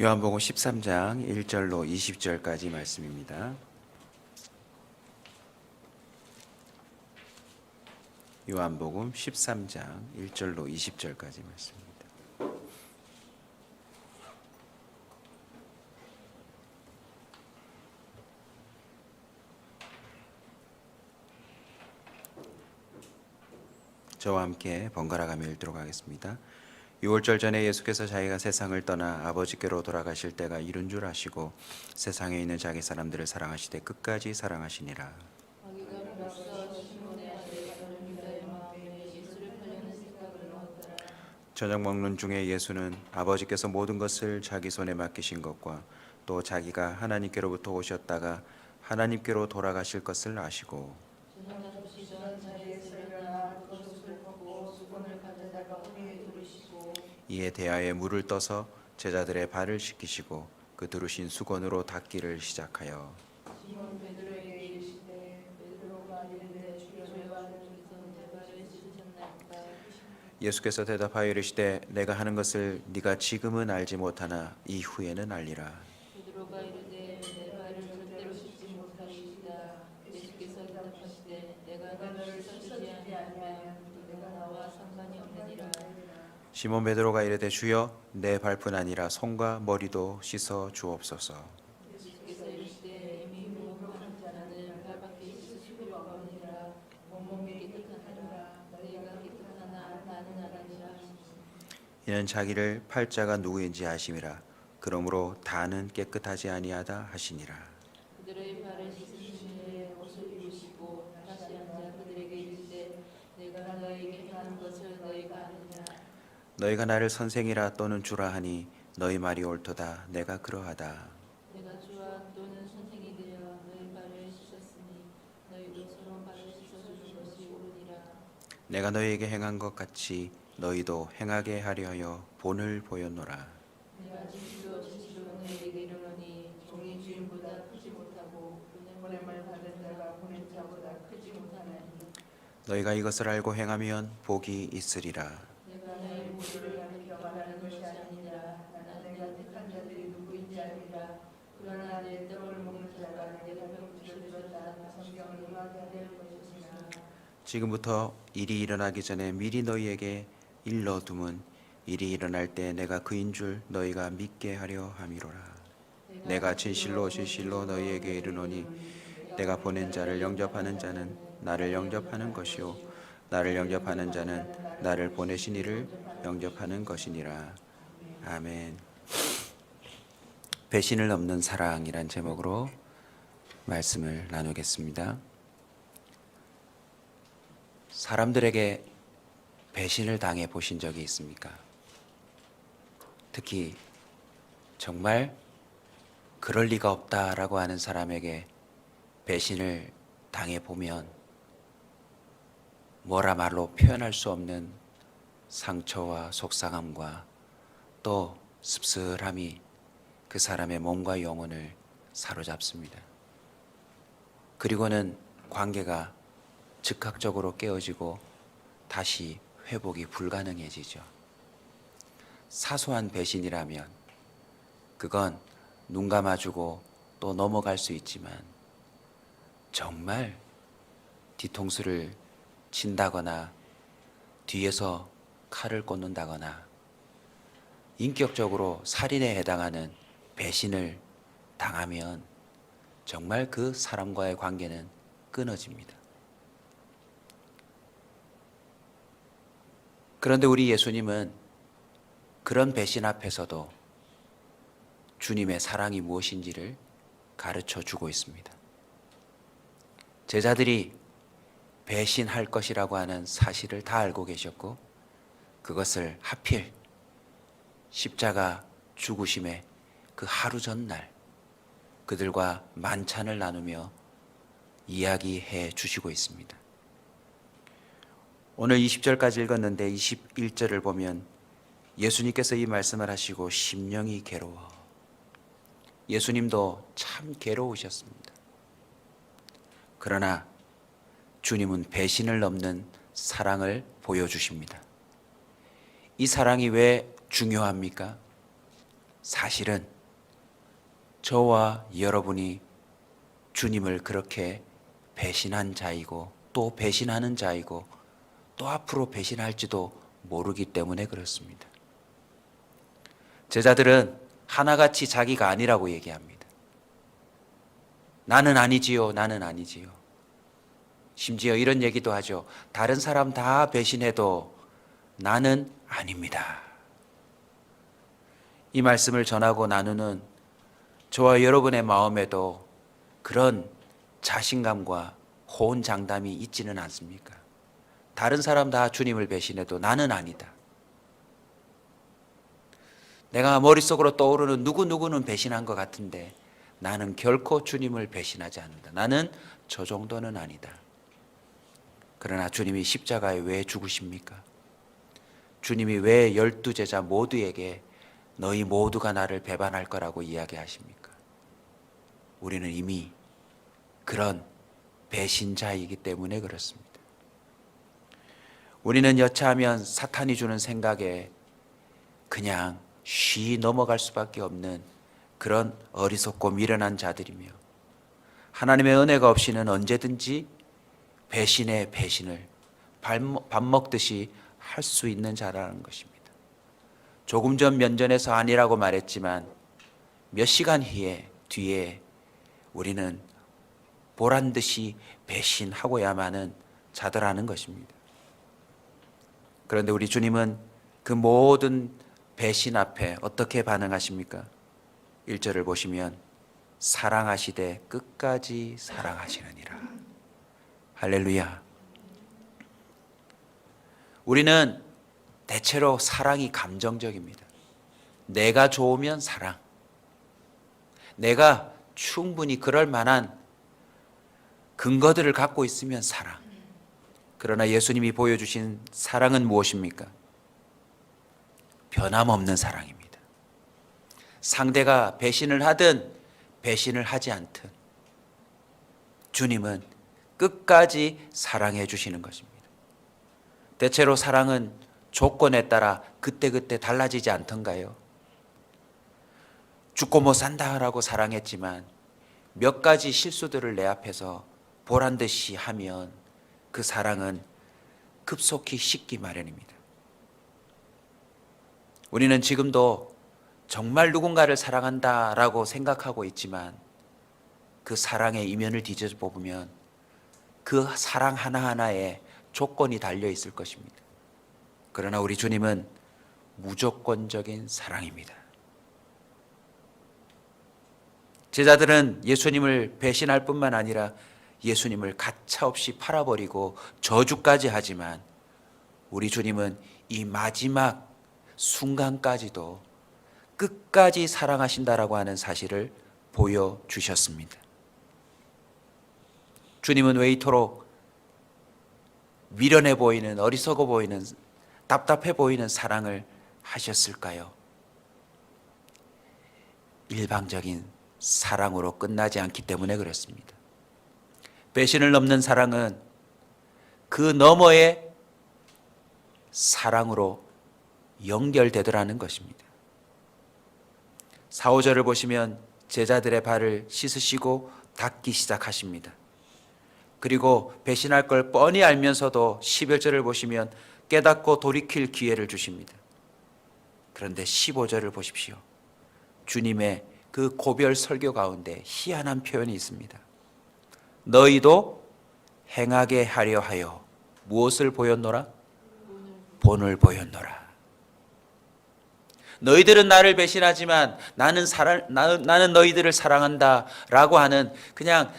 요한복음 13장 1절로 20절까지 말씀입니다. 요한복음 13장 1절로 20절까지 말씀입니다. 저와 함께 번갈아 가며 읽도록 하겠습니다. 6월절 전에 예수께서 자기가 세상을 떠나 아버지께로 돌아가실 때가 이른 줄 아시고 세상에 있는 자기 사람들을 사랑하시되 끝까지 사랑하시니라. 저녁 먹는 중에 예수는 아버지께서 모든 것을 자기 손에 맡기신 것과 또 자기가 하나님께로부터 오셨다가 하나님께로 돌아가실 것을 아시고 저녁 잡수시던 자리에서 일어나 겉옷을 벗고 수건을 가져다가 허리에 두르시고 이에 대하여 물을 떠서 제자들의 발을 씻기시고 그 두르신 수건으로 닦기를 시작하여 예수께서 대답하여 이르시되 내가 하는 것을 네가 지금은 알지 못하나 이후에는 알리라. 베드로가 이르되 내 발을 절대로 씻지 못하리이다. 예수께서 대답하시되 내가 너를 씻지 아니하면 내가 나와 상관이 없느니라. 시몬 베드로가 이르되 주여 내 발뿐 아니라 손과 머리도 씻어 주옵소서. 이는 자기를 팔자가 누구인지 아심이라. 그러므로 다는 깨끗하지 아니하다 하시니라. 그들의 발을 씻으신 후에 옷을 입으시고 다시 앉아 그들에게 이르시되 내가 너희에게 하는 것을 너희가 아느냐 너희가 나를 선생이라 또는 주라 하니 너희 말이 옳도다. 내가 그러하다. 내가 주와 또는 선생이 되어 너희 발을 씻었으니 너희도 서로 발을 씻어주는 것이 옳으니라 내가 너희에게 행한 것 같이 너희도 행하게 하려 하여 본을 보였노라. 내가 진실로 진실로 너희에게 이르노니 종이 주인보다 크지 못하고 보냄을 받은 자가 보낸 자보다 크지 못하나니 너희가 이것을 알고 행하면 복이 있으리라. 모두를 가리켜 말하는 것이 아니라 나는 내가 택한 자들이 누구인지 알리라 그러나 내 떡을 먹는 자가 내가 병주를 들었다. 성경을 의하게 될 것이니라 지금부터 일이 일어나기 전에 미리 너희에게 일러둠은 일이 일어날 때 내가 그인 줄 너희가 믿게 하려 함이로라. 내가 진실로 진실로 너희에게 이르노니 내가 보낸 자를 영접하는 자는 나를 영접하는 것이요 나를 영접하는 자는 나를 보내신 이를 영접하는 것이니라. 아멘. 배신을 넘는 사랑이란 제목으로 말씀을 나누겠습니다. 사람들에게 배신을 당해 보신 적이 있습니까? 특히 정말 그럴 리가 없다라고 하는 사람에게 배신을 당해 보면 뭐라 말로 표현할 수 없는 상처와 속상함과 또 씁쓸함이 그 사람의 몸과 영혼을 사로잡습니다. 그리고는 관계가 즉각적으로 깨어지고 다시 회복이 불가능해지죠. 사소한 배신이라면 그건 눈 감아주고 또 넘어갈 수 있지만 정말 뒤통수를 친다거나 뒤에서 칼을 꽂는다거나 인격적으로 살인에 해당하는 배신을 당하면 정말 그 사람과의 관계는 끊어집니다. 그런데 우리 예수님은 그런 배신 앞에서도 주님의 사랑이 무엇인지를 가르쳐 주고 있습니다. 제자들이 배신할 것이라고 하는 사실을 다 알고 계셨고 그것을 하필 십자가 죽으심의 그 하루 전날 그들과 만찬을 나누며 이야기해 주시고 있습니다. 오늘 20절까지 읽었는데 21절을 보면 예수님께서 이 말씀을 하시고 심령이 괴로워. 예수님도 참 괴로우셨습니다. 그러나 주님은 배신을 넘는 사랑을 보여주십니다. 이 사랑이 왜 중요합니까? 사실은 저와 여러분이 주님을 그렇게 배신한 자이고 또 배신하는 자이고 또 앞으로 배신할지도 모르기 때문에 그렇습니다. 제자들은 하나같이 자기가 아니라고 얘기합니다. 나는 아니지요, 나는 아니지요. 심지어 이런 얘기도 하죠. 다른 사람 다 배신해도 나는 아닙니다. 이 말씀을 전하고 나누는 저와 여러분의 마음에도 그런 자신감과 호언장담이 있지는 않습니까? 다른 사람 다 주님을 배신해도 나는 아니다. 내가 머릿속으로 떠오르는 누구누구는 배신한 것 같은데 나는 결코 주님을 배신하지 않는다. 나는 저 정도는 아니다. 그러나 주님이 십자가에 왜 죽으십니까? 주님이 왜 열두 제자 모두에게 너희 모두가 나를 배반할 거라고 이야기하십니까? 우리는 이미 그런 배신자이기 때문에 그렇습니다. 우리는 여차하면 사탄이 주는 생각에 그냥 쉬 넘어갈 수밖에 없는 그런 어리석고 미련한 자들이며 하나님의 은혜가 없이는 언제든지 배신의 배신을 밥 먹듯이 할 수 있는 자라는 것입니다. 조금 전 면전에서 아니라고 말했지만 몇 시간 후에 뒤에 우리는 보란 듯이 배신하고야만은 자더라는 것입니다. 그런데 우리 주님은 그 모든 배신 앞에 어떻게 반응하십니까? 1절을 보시면 사랑하시되 끝까지 사랑하시느니라. 할렐루야. 우리는 대체로 사랑이 감정적입니다. 내가 좋으면 사랑. 내가 충분히 그럴 만한 근거들을 갖고 있으면 사랑. 그러나 예수님이 보여주신 사랑은 무엇입니까? 변함없는 사랑입니다. 상대가 배신을 하든 배신을 하지 않든 주님은 끝까지 사랑해 주시는 것입니다. 대체로 사랑은 조건에 따라 그때그때 달라지지 않던가요? 죽고 못 산다라고 사랑했지만 몇 가지 실수들을 내 앞에서 보란 듯이 하면 그 사랑은 급속히 식기 마련입니다. 우리는 지금도 정말 누군가를 사랑한다라고 생각하고 있지만 그 사랑의 이면을 뒤져 보면 그 사랑 하나하나에 조건이 달려 있을 것입니다. 그러나 우리 주님은 무조건적인 사랑입니다. 제자들은 예수님을 배신할 뿐만 아니라 예수님을 가차없이 팔아버리고 저주까지 하지만 우리 주님은 이 마지막 순간까지도 끝까지 사랑하신다라고 하는 사실을 보여주셨습니다. 주님은 왜 이토록 미련해 보이는 어리석어 보이는 답답해 보이는 사랑을 하셨을까요? 일방적인 사랑으로 끝나지 않기 때문에 그렇습니다. 배신을 넘는 사랑은 그 너머의 사랑으로 연결되더라는 것입니다. 4, 5절을 보시면 제자들의 발을 씻으시고 닦기 시작하십니다. 그리고 배신할 걸 뻔히 알면서도 11절을 보시면 깨닫고 돌이킬 기회를 주십니다. 그런데 15절을 보십시오. 주님의 그 고별 설교 가운데 희한한 표현이 있습니다. 너희도 행하게 하려 하여 무엇을 보였노라? 본을 보였노라. 너희들은 나를 배신하지만 나는 사랑, 나, 나는 너희들을 사랑한다 라고 하는 그냥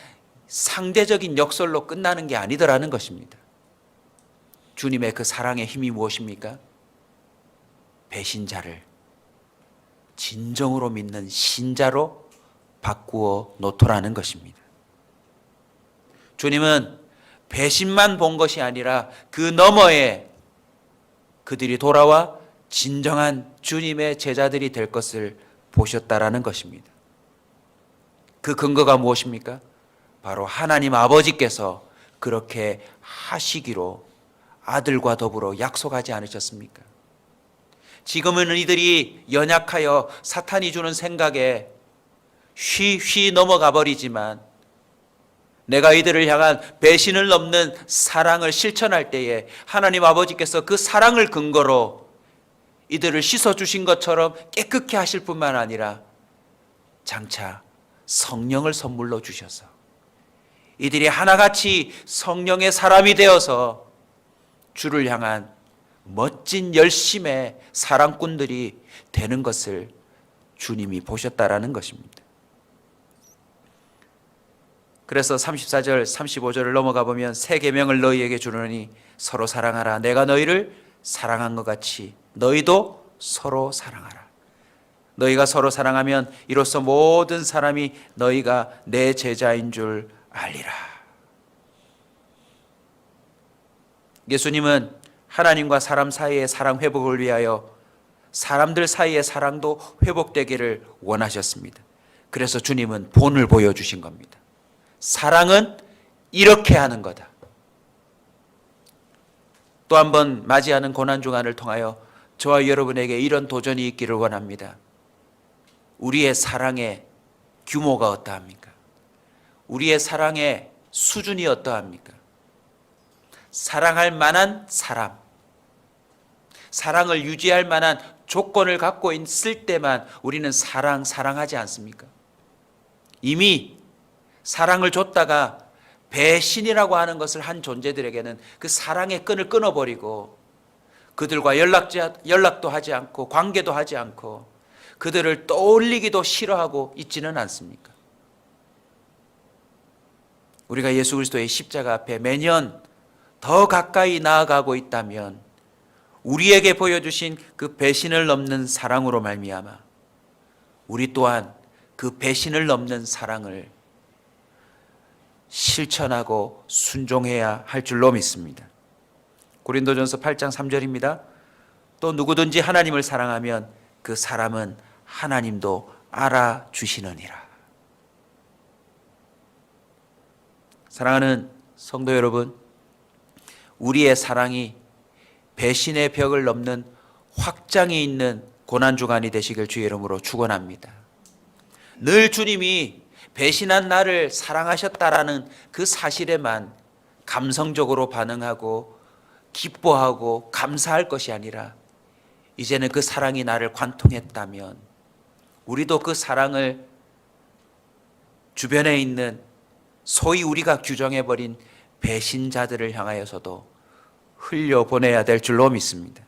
상대적인 역설로 끝나는 게 아니더라는 것입니다. 주님의 그 사랑의 힘이 무엇입니까? 배신자를 진정으로 믿는 신자로 바꾸어 놓더라는 것입니다. 주님은 배신만 본 것이 아니라 그 너머에 그들이 돌아와 진정한 주님의 제자들이 될 것을 보셨다라는 것입니다. 그 근거가 무엇입니까? 바로 하나님 아버지께서 그렇게 하시기로 아들과 더불어 약속하지 않으셨습니까? 지금은 이들이 연약하여 사탄이 주는 생각에 휘휘 넘어가 버리지만 내가 이들을 향한 배신을 넘는 사랑을 실천할 때에 하나님 아버지께서 그 사랑을 근거로 이들을 씻어 주신 것처럼 깨끗게 하실 뿐만 아니라 장차 성령을 선물로 주셔서 이들이 하나같이 성령의 사람이 되어서 주를 향한 멋진 열심의 사랑꾼들이 되는 것을 주님이 보셨다라는 것입니다. 그래서 34절, 35절을 넘어가 보면 새 계명을 너희에게 주노니 서로 사랑하라. 내가 너희를 사랑한 것 같이 너희도 서로 사랑하라. 너희가 서로 사랑하면 이로써 모든 사람이 너희가 내 제자인 줄 알리라. 예수님은 하나님과 사람 사이의 사랑 회복을 위하여 사람들 사이의 사랑도 회복되기를 원하셨습니다. 그래서 주님은 본을 보여주신 겁니다. 사랑은 이렇게 하는 거다. 또 한 번 맞이하는 고난 중간을 통하여 저와 여러분에게 이런 도전이 있기를 원합니다. 우리의 사랑의 규모가 어떠합니까? 우리의 사랑의 수준이 어떠합니까? 사랑할 만한 사람, 사랑을 유지할 만한 조건을 갖고 있을 때만 우리는 사랑, 사랑하지 않습니까? 이미 사랑을 줬다가 배신이라고 하는 것을 한 존재들에게는 그 사랑의 끈을 끊어버리고 그들과 연락지, 연락도 하지 않고 관계도 하지 않고 그들을 떠올리기도 싫어하고 있지는 않습니까? 우리가 예수 그리스도의 십자가 앞에 매년 더 가까이 나아가고 있다면 우리에게 보여주신 그 배신을 넘는 사랑으로 말미암아 우리 또한 그 배신을 넘는 사랑을 실천하고 순종해야 할 줄로 믿습니다. 고린도전서 8장 3절입니다. 또 누구든지 하나님을 사랑하면 그 사람은 하나님도 알아주시느니라. 사랑하는 성도 여러분, 우리의 사랑이 배신의 벽을 넘는 확장이 있는 고난 주간이 되시길 주의 이름으로 축원합니다. 늘 주님이 배신한 나를 사랑하셨다라는 그 사실에만 감성적으로 반응하고 기뻐하고 감사할 것이 아니라 이제는 그 사랑이 나를 관통했다면 우리도 그 사랑을 주변에 있는 소위 우리가 규정해버린 배신자들을 향하여서도 흘려보내야 될 줄로 믿습니다.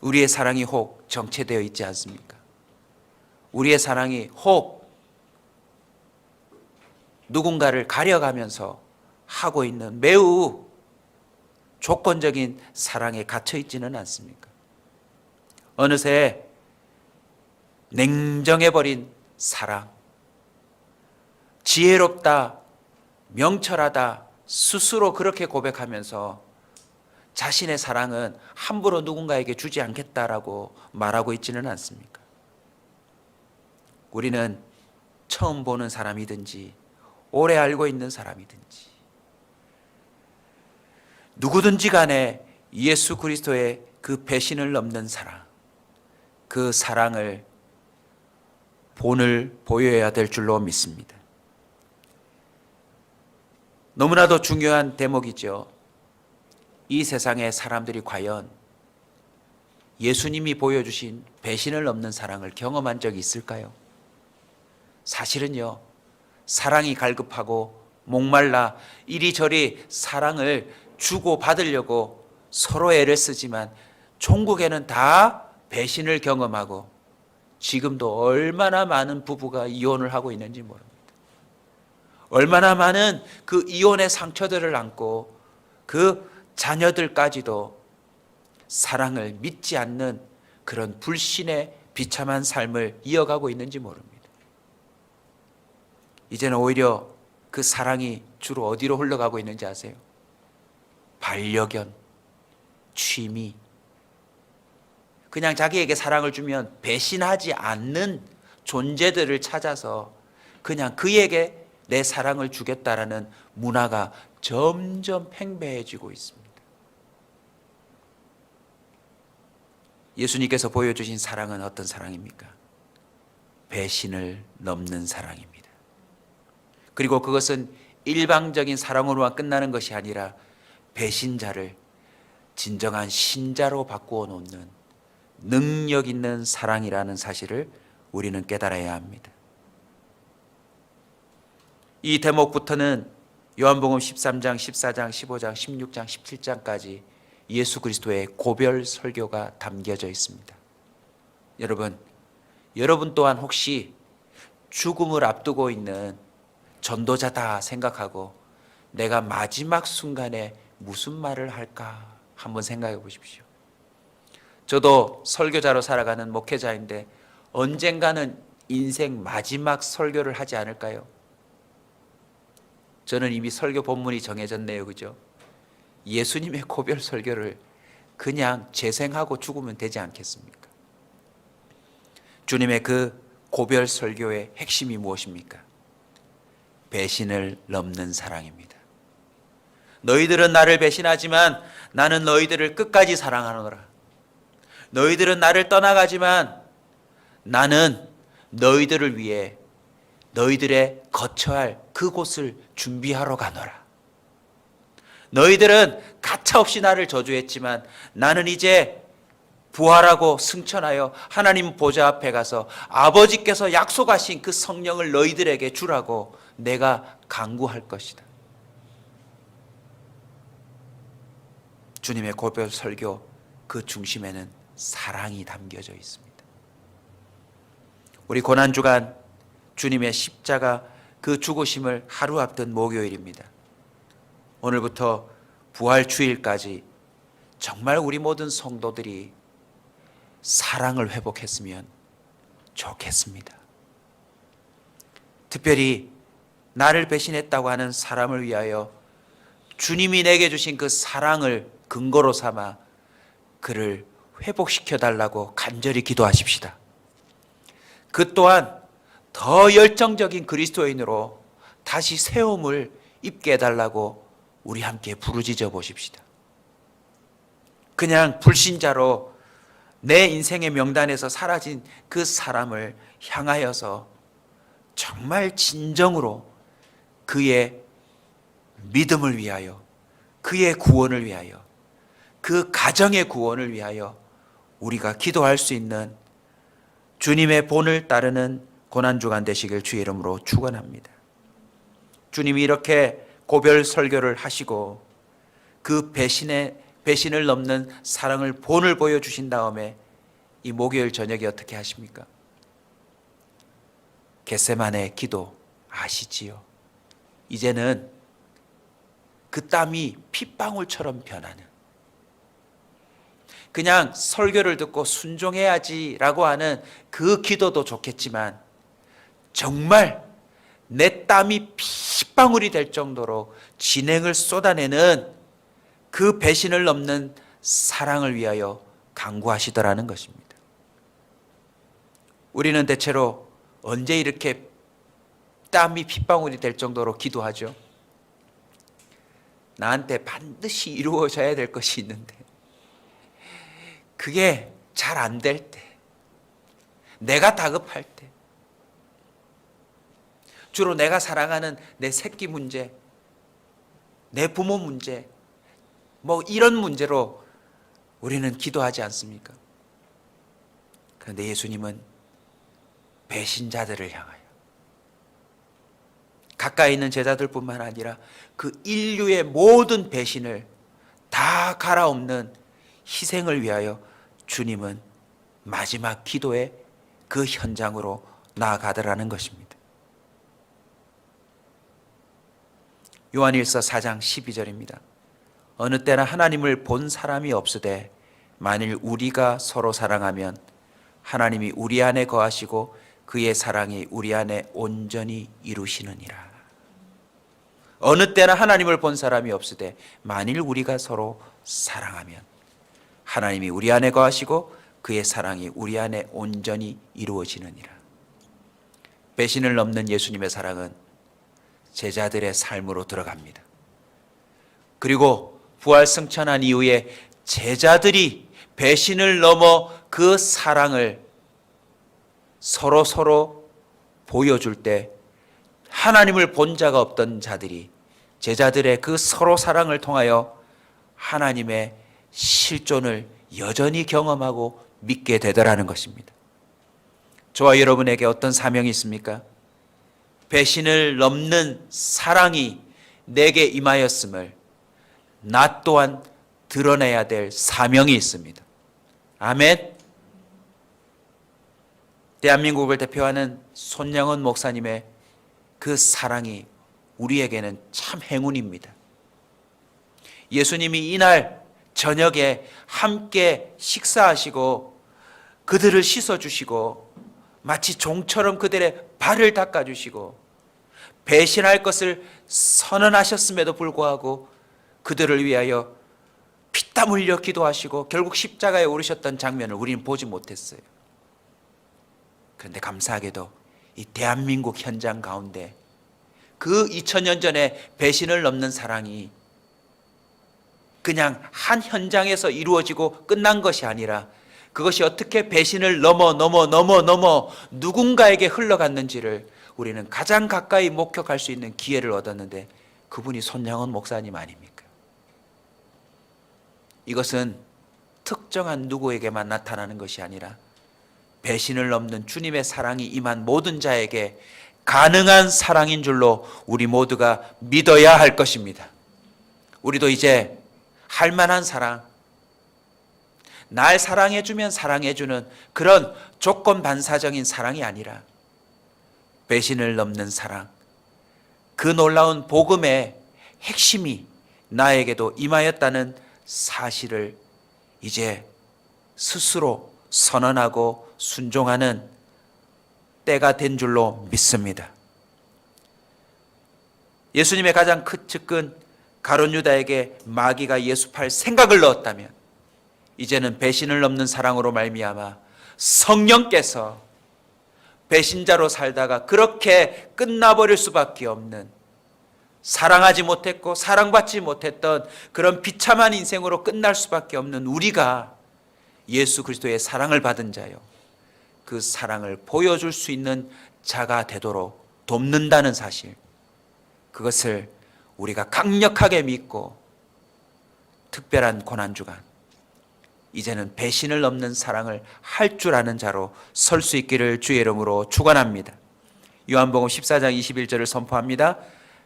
우리의 사랑이 혹 정체되어 있지 않습니까? 우리의 사랑이 혹 누군가를 가려가면서 하고 있는 매우 조건적인 사랑에 갇혀 있지는 않습니까? 어느새 냉정해버린 사랑, 지혜롭다, 명철하다, 스스로 그렇게 고백하면서 자신의 사랑은 함부로 누군가에게 주지 않겠다라고 말하고 있지는 않습니까? 우리는 처음 보는 사람이든지 오래 알고 있는 사람이든지 누구든지 간에 예수 그리스도의 그 배신을 넘는 사랑, 그 사랑을 본을 보여야 될 줄로 믿습니다. 너무나도 중요한 대목이죠. 이 세상의 사람들이 과연 예수님이 보여주신 배신을 넘는 사랑을 경험한 적이 있을까요? 사실은요, 사랑이 갈급하고 목말라 이리저리 사랑을 주고 받으려고 서로 애를 쓰지만 종국에는 다 배신을 경험하고 지금도 얼마나 많은 부부가 이혼을 하고 있는지 모릅니다. 얼마나 많은 그 이혼의 상처들을 안고 그 자녀들까지도 사랑을 믿지 않는 그런 불신의 비참한 삶을 이어가고 있는지 모릅니다. 이제는 오히려 그 사랑이 주로 어디로 흘러가고 있는지 아세요? 반려견, 취미. 그냥 자기에게 사랑을 주면 배신하지 않는 존재들을 찾아서 그냥 그에게 내 사랑을 주겠다라는 문화가 점점 팽배해지고 있습니다. 예수님께서 보여주신 사랑은 어떤 사랑입니까? 배신을 넘는 사랑입니다. 그리고 그것은 일방적인 사랑으로만 끝나는 것이 아니라 배신자를 진정한 신자로 바꾸어 놓는 능력 있는 사랑이라는 사실을 우리는 깨달아야 합니다. 이 대목부터는 요한복음 13장, 14장, 15장, 16장, 17장까지 예수 그리스도의 고별 설교가 담겨져 있습니다. 여러분, 여러분 또한 혹시 죽음을 앞두고 있는 전도자다 생각하고 내가 마지막 순간에 무슨 말을 할까 한번 생각해 보십시오. 저도 설교자로 살아가는 목회자인데 언젠가는 인생 마지막 설교를 하지 않을까요? 저는 이미 설교 본문이 정해졌네요. 그죠? 예수님의 고별 설교를 그냥 재생하고 죽으면 되지 않겠습니까? 주님의 그 고별 설교의 핵심이 무엇입니까? 배신을 넘는 사랑입니다. 너희들은 나를 배신하지만 나는 너희들을 끝까지 사랑하노라. 너희들은 나를 떠나가지만 나는 너희들을 위해 너희들의 거처할 그곳을 준비하러 가노라. 너희들은 가차없이 나를 저주했지만 나는 이제 부활하고 승천하여 하나님 보좌 앞에 가서 아버지께서 약속하신 그 성령을 너희들에게 주라고 내가 강구할 것이다. 주님의 고별 설교 그 중심에는 사랑이 담겨져 있습니다. 우리 고난 주간 주님의 십자가 그 죽으심을 하루 앞둔 목요일입니다. 오늘부터 부활 주일까지 정말 우리 모든 성도들이 사랑을 회복했으면 좋겠습니다. 특별히 나를 배신했다고 하는 사람을 위하여 주님이 내게 주신 그 사랑을 근거로 삼아 그를 회복시켜 달라고 간절히 기도하십시다. 그 또한 더 열정적인 그리스도인으로 다시 세움을 입게 해달라고 우리 함께 부르짖어 보십시다. 그냥 불신자로 내 인생의 명단에서 사라진 그 사람을 향하여서 정말 진정으로 그의 믿음을 위하여 그의 구원을 위하여 그 가정의 구원을 위하여 우리가 기도할 수 있는 주님의 본을 따르는 고난 주간 되시길 주의 이름으로 축원합니다. 주님이 이렇게 고별 설교를 하시고 그 배신의 배신을 넘는 사랑을 본을 보여 주신 다음에 이 목요일 저녁에 어떻게 하십니까? 겟세만의 기도 아시지요? 이제는 그 땀이 핏방울처럼 변하는 그냥 설교를 듣고 순종해야지라고 하는 그 기도도 좋겠지만 정말 내 땀이 핏방울이 될 정도로 진행을 쏟아내는 그 배신을 넘는 사랑을 위하여 강구하시더라는 것입니다. 우리는 대체로 언제 이렇게 땀이 핏방울이 될 정도로 기도하죠? 나한테 반드시 이루어져야 될 것이 있는데 그게 잘 안 될 때, 내가 다급할 때, 주로 내가 사랑하는 내 새끼 문제, 내 부모 문제, 뭐 이런 문제로 우리는 기도하지 않습니까? 그런데 예수님은 배신자들을 향하여 가까이 있는 제자들뿐만 아니라 그 인류의 모든 배신을 다 갈아엎는 희생을 위하여 주님은 마지막 기도의 그 현장으로 나아가더라는 것입니다. 요한일서 4장 12절입니다. 어느 때나 하나님을 본 사람이 없으되 만일 우리가 서로 사랑하면 하나님이 우리 안에 거하시고 그의 사랑이 우리 안에 온전히 이루시느니라. 어느 때나 하나님을 본 사람이 없으되 만일 우리가 서로 사랑하면 하나님이 우리 안에 거하시고 그의 사랑이 우리 안에 온전히 이루어지느니라. 배신을 넘는 예수님의 사랑은 제자들의 삶으로 들어갑니다. 그리고 부활 승천한 이후에 제자들이 배신을 넘어 그 사랑을 서로 서로 보여줄 때 하나님을 본 자가 없던 자들이 제자들의 그 서로 사랑을 통하여 하나님의 실존을 여전히 경험하고 믿게 되더라는 것입니다. 저와 여러분에게 어떤 사명이 있습니까? 배신을 넘는 사랑이 내게 임하였음을 나 또한 드러내야 될 사명이 있습니다. 아멘. 대한민국을 대표하는 손영은 목사님의 그 사랑이 우리에게는 참 행운입니다. 예수님이 이날 저녁에 함께 식사하시고 그들을 씻어주시고 마치 종처럼 그들의 발을 닦아주시고 배신할 것을 선언하셨음에도 불구하고 그들을 위하여 피땀 흘려 기도하시고 결국 십자가에 오르셨던 장면을 우리는 보지 못했어요. 그런데 감사하게도 이 대한민국 현장 가운데 그 2000년 전에 배신을 넘는 사랑이 그냥 한 현장에서 이루어지고 끝난 것이 아니라 그것이 어떻게 배신을 넘어 넘어 넘어 넘어 누군가에게 흘러갔는지를 우리는 가장 가까이 목격할 수 있는 기회를 얻었는데 그분이 손양원 목사님 아닙니까? 이것은 특정한 누구에게만 나타나는 것이 아니라 배신을 넘는 주님의 사랑이 임한 모든 자에게 가능한 사랑인 줄로 우리 모두가 믿어야 할 것입니다. 우리도 이제 할 만한 사랑, 날 사랑해주면 사랑해주는 그런 조건 반사적인 사랑이 아니라 배신을 넘는 사랑, 그 놀라운 복음의 핵심이 나에게도 임하였다는 사실을 이제 스스로 선언하고 순종하는 때가 된 줄로 믿습니다. 예수님의 가장 큰 측근 가론 유다에게 마귀가 예수 팔 생각을 넣었다면 이제는 배신을 넘는 사랑으로 말미암아 성령께서 배신자로 살다가 그렇게 끝나버릴 수밖에 없는 사랑하지 못했고 사랑받지 못했던 그런 비참한 인생으로 끝날 수밖에 없는 우리가 예수 그리스도의 사랑을 받은 자요. 그 사랑을 보여줄 수 있는 자가 되도록 돕는다는 사실. 그것을 우리가 강력하게 믿고 특별한 고난주간 이제는 배신을 넘는 사랑을 할 줄 아는 자로 설 수 있기를 주의 이름으로 축원합니다. 요한복음 14장 21절을 선포합니다.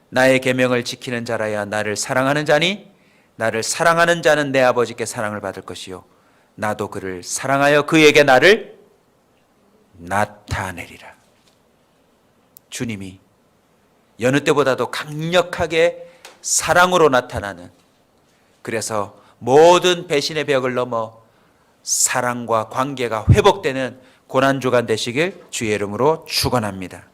나의 계명을 지키는 자라야 나를 사랑하는 자니 나를 사랑하는 자는 내 아버지께 사랑을 받을 것이요 나도 그를 사랑하여 그에게 나를 나타내리라. 주님이 여느 때보다도 강력하게 사랑으로 나타나는 그래서 모든 배신의 벽을 넘어 사랑과 관계가 회복되는 고난주간 되시길 주의 이름으로 축원합니다.